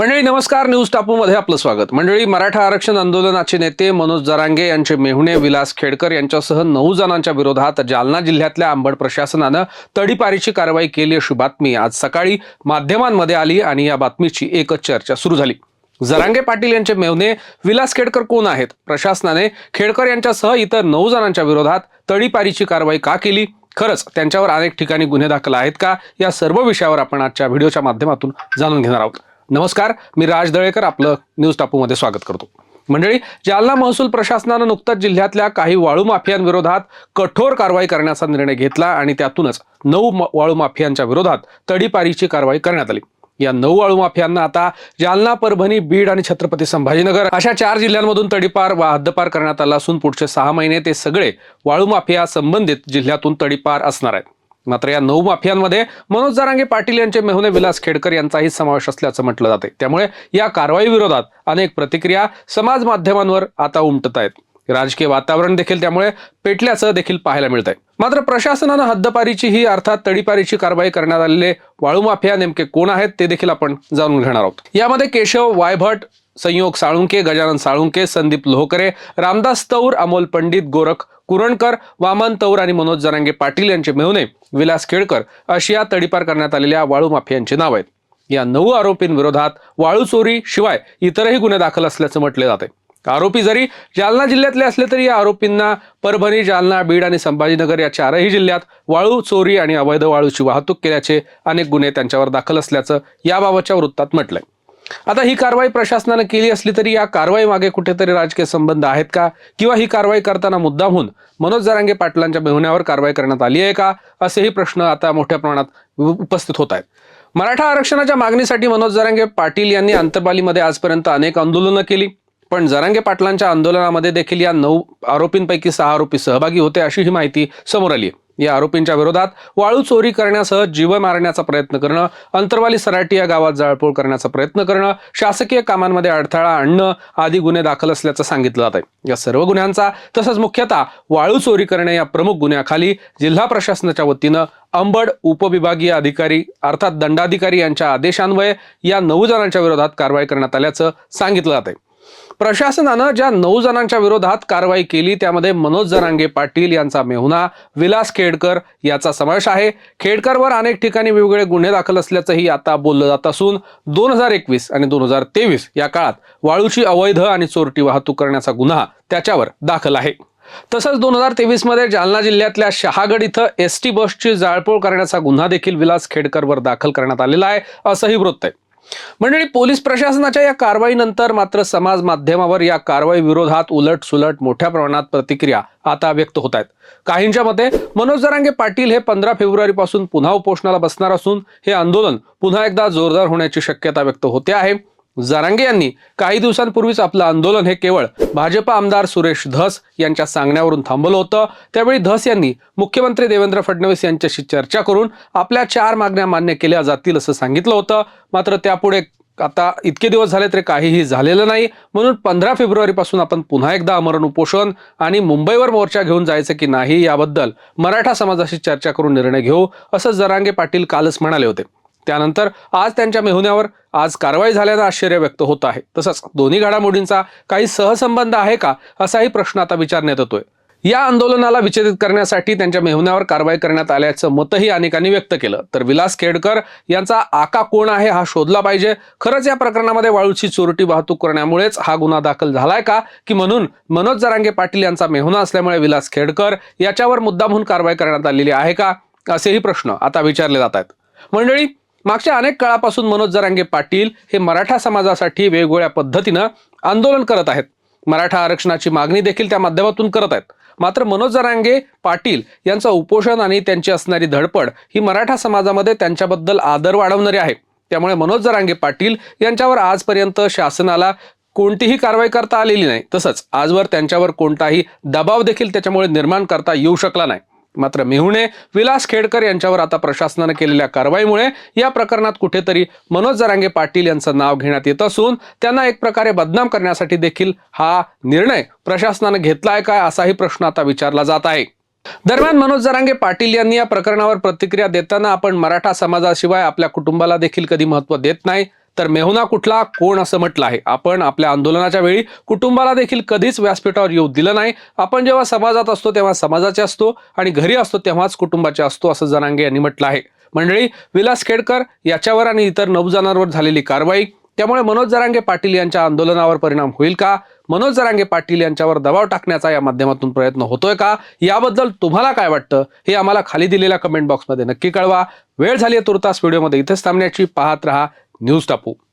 मंडळी नमस्कार. न्यूज टापूमध्ये आपलं स्वागत. मंडळी मराठा आरक्षण आंदोलनाचे नेते मनोज जरांगे यांचे मेहुणे विलास खेडकर यांच्यासह नऊ जणांच्या विरोधात जालना जिल्ह्यातल्या आंबड प्रशासनानं तडीपारीची कारवाई केली अशी बातमी आज सकाळी माध्यमांमध्ये आली आणि या बातमीची एकच चर्चा सुरू झाली. जरांगे पाटील यांचे मेवणे विलास खेडकर कोण आहेत? प्रशासनाने खेडकर यांच्यासह इतर नऊ जणांच्या विरोधात तडीपारीची कारवाई का केली? खरंच त्यांच्यावर अनेक ठिकाणी गुन्हे दाखल आहेत का? या सर्व विषयावर आपण आजच्या व्हिडिओच्या माध्यमातून जाणून घेणार आहोत. नमस्कार मी राज दळेकर आपलं न्यूज टापूमध्ये स्वागत करतो. मंडळी जालना महसूल प्रशासनानं नुकताच जिल्ह्यातल्या काही वाळू माफियांविरोधात कठोर कारवाई करण्याचा निर्णय घेतला आणि त्यातूनच नऊ वाळू माफियांच्या विरोधात तडीपारीची कारवाई करण्यात आली. या नऊ वाळू माफियांना आता जालना परभणी बीड आणि छत्रपती संभाजीनगर अशा चार जिल्ह्यांमधून तडीपार वा हद्दपार करण्यात आला असून पुढचे सहा महिने ते सगळे वाळू माफिया संबंधित जिल्ह्यातून तडीपार असणार आहेत. मात्र या नऊ माफियांमध्ये मनोज जारांगे पाटील यांचे मेहुणे विलास खेडकर यांचाही समावेश असल्याचं म्हटलं जाते. त्यामुळे या कारवाई विरोधात अनेक प्रतिक्रिया समाज माध्यमांवर आता उमटत आहेत. राजकीय वातावरण देखील त्यामुळे पेटल्याचं देखील पाहायला मिळत आहे मात्र प्रशासनानं हद्दपारीची ही अर्थात तडीपारीची कारवाई करण्यात आलेले वाळू माफिया नेमके कोण आहेत ते देखील आपण जाणून घेणार आहोत. यामध्ये केशव वायभट संयोग साळुंके गजानन साळुंके संदीप लोहकरे रामदास तौर अमोल पंडित गोरख कुरणकर वामन तौर आणि मनोज जरांगे पाटील यांचे मेहुणे विलास खेडकर अशी या तडीपार करण्यात आलेल्या वाळू माफियांची नाव आहेत. या नऊ आरोपींविरोधात वाळू चोरी शिवाय इतरही गुन्हे दाखल असल्याचं म्हटले जाते. आरोपी जरी जालना जिल्ह्यातले असले तरी या आरोपींना परभणी जालना बीड आणि संभाजीनगर या चारही जिल्ह्यात वाळू चोरी आणि अवैध वाळूची वाहतूक केल्याचे अनेक गुन्हे त्यांच्यावर दाखल असल्याचं याबाबतच्या वृत्तात म्हटलंय. आता ही कारवाई प्रशासनानं केली असली तरी या कारवाई मागे कुठेतरी राजकीय संबंध आहेत का? किंवा ही कारवाई करताना मुद्दामहून मनोज जरांगे पाटलांच्या मेहुण्यावर कारवाई करण्यात आली आहे का? असेही प्रश्न आता मोठ्या प्रमाणात उपस्थित होत आहेत. मराठा आरक्षणाच्या मागणीसाठी मनोज जरांगे पाटील यांनी आंतरबालीमध्ये आजपर्यंत अनेक आंदोलनं केली. पण जरांगे पाटलांच्या आंदोलनामध्ये देखील या नऊ आरोपींपैकी सहा आरोपी सहभागी होते अशी ही माहिती समोर आली आहे. या आरोपींच्या विरोधात वाळू चोरी करण्यासह जीव मारण्याचा प्रयत्न करणं अंतरवाली सराटी या गावात जाळपोळ करण्याचा प्रयत्न करणं शासकीय कामांमध्ये अडथळा आणणं आदी गुन्हे दाखल असल्याचं सांगितलं जात आहे या सर्व गुन्ह्यांचा तसंच मुख्यतः वाळू चोरी करणे या प्रमुख गुन्ह्याखाली जिल्हा प्रशासनाच्या वतीनं अंबड उपविभागीय अधिकारी अर्थात दंडाधिकारी यांच्या आदेशान्वये या नऊ जणांच्या विरोधात कारवाई करण्यात आल्याचं सांगितलं जात आहे प्रशासनानं ज्या नऊ जणांच्या विरोधात कारवाई केली त्यामध्ये मनोज जरांगे पाटील यांचा मेहुणा विलास खेडकर याचा समावेश आहे. खेडकरवर अनेक ठिकाणी वेगवेगळे गुन्हे दाखल असल्याचंही आता बोललं जात असून दोन हजार एकवीस आणि दोन हजार तेवीस या काळात वाळूची अवैध आणि चोरटी वाहतूक करण्याचा गुन्हा त्याच्यावर दाखल आहे. तसंच दोन हजार तेवीसमध्ये जालना जिल्ह्यातल्या शहागड इथं एस टी बसची जाळपोळ करण्याचा गुन्हा देखील विलास खेडकरवर दाखल करण्यात आलेला आहे असंही वृत्त आहे. मंडळी पोलीस प्रशासनाच्या या कारवाईनंतर मात्र समाज माध्यमावर या कारवाई विरोधात उलट सुलट मोठ्या प्रमाणात प्रतिक्रिया आता व्यक्त होत आहेत काहींच्या मते मनोज जरांगे पाटील हे पंधरा फेब्रुवारी पासून पुन्हा उपोषणाला बसणार असून हे आंदोलन पुन्हा एकदा जोरदार होण्याची शक्यता व्यक्त होते आहे. जरांगे यांनी काही दिवसांपूर्वीच आपलं आंदोलन हे केवळ भाजप आमदार सुरेश धस यांच्या सांगण्यावरून थांबवलं होतं. त्यावेळी धस यांनी मुख्यमंत्री देवेंद्र फडणवीस यांच्याशी चर्चा करून आपल्या चार मागण्या मान्य केल्या जातील असं सांगितलं होतं. मात्र त्यापुढे आता इतके दिवस झाले तरी काहीही झालेलं नाही. म्हणून पंधरा फेब्रुवारीपासून आपण पुन्हा एकदा आमरण उपोषण आणि मुंबईवर मोर्चा घेऊन जायचं की नाही याबद्दल मराठा समाजाशी चर्चा करून निर्णय घेऊ असं जरांगे पाटील कालच म्हणाले होते. त्यानंतर आज त्यांच्या मेहुण्यावर आज कारवाई झाल्यानं आश्चर्य व्यक्त होत आहे. तसंच दोन्ही घडामोडींचा काही सहसंबंध आहे का असाही प्रश्न आता विचारण्यात येतोय. या आंदोलनाला विचलित करण्यासाठी त्यांच्या मेहुण्यावर कारवाई करण्यात आल्याचं मतही अनेकांनी व्यक्त केलं. तर विलास खेडकर यांचा आका कोण आहे हा शोधला पाहिजे. खरंच या प्रकरणामध्ये वाळूची चोरटी वाहतूक करण्यामुळेच हा गुन्हा दाखल झालाय का? की म्हणून मनोज जरांगे पाटील यांचा मेहुणा असल्यामुळे विलास खेडकर याच्यावर मुद्दामहून कारवाई करण्यात आलेली आहे का? असेही प्रश्न आता विचारले जात आहेत. मंडळी मागच्या अनेक काळापासून मनोज जरांगे पाटील हे मराठा समाजासाठी वेगवेगळ्या पद्धतीनं आंदोलन करत आहेत. मराठा आरक्षणाची मागणी देखील त्या माध्यमातून करत आहेत. मात्र मनोज जरांगे पाटील यांचं उपोषण आणि त्यांची असणारी धडपड ही मराठा समाजामध्ये त्यांच्याबद्दल आदर वाढवणारी आहे. त्यामुळे मनोज जरांगे पाटील यांच्यावर आजपर्यंत शासनाला कोणतीही कारवाई करता आलेली नाही. तसंच आजवर त्यांच्यावर कोणताही दबाव देखील त्याच्यामुळे निर्माण करता येऊ शकला नाही. मात्र मेहुणे विलास खेडकर यांच्यावर आता प्रशासनानं केलेल्या कारवाईमुळे या प्रकरणात कुठेतरी मनोज जरांगे पाटील यांचं नाव घेण्यात येत असून त्यांना एक प्रकारे बदनाम करण्यासाठी देखील हा निर्णय प्रशासनानं घेतला आहे काय असाही प्रश्न आता विचारला जात आहे. दरम्यान मनोज जरांगे पाटील यांनी या प्रकरणावर प्रतिक्रिया देताना आपण मराठा समाजाशिवाय आपल्या कुटुंबाला देखील कधी महत्त्व देत नाही तर मेहुना कुठला कोण असं म्हटलं आहे? आपण आपल्या आंदोलनाच्या वेळी कुटुंबाला देखील कधीच व्यासपीठावर येऊ दिलं नाही. आपण जेव्हा समाजात असतो तेव्हा समाजाचे असतो आणि घरी असतो तेव्हाच कुटुंबाचे असतो असं जनांगे यांनी म्हटलं आहे. मंडळी विलास खेडकर याच्यावर आणि इतर नऊ जणांवर झालेली कारवाई त्यामुळे मनोज जरांगे पाटील यांच्या आंदोलनावर परिणाम होईल का? मनोज जरांगे पाटील यांच्यावर दबाव टाकण्याचा या माध्यमातून प्रयत्न होतोय का? याबद्दल तुम्हाला काय वाटतं? हे आम्हाला खाली दिलेल्या कमेंट बॉक्समध्ये नक्की कळवा. वेळ झाली आहे तुर्तास व्हिडिओमध्ये इथेच थांबण्याची. पाहत रहा. न्यूज टापू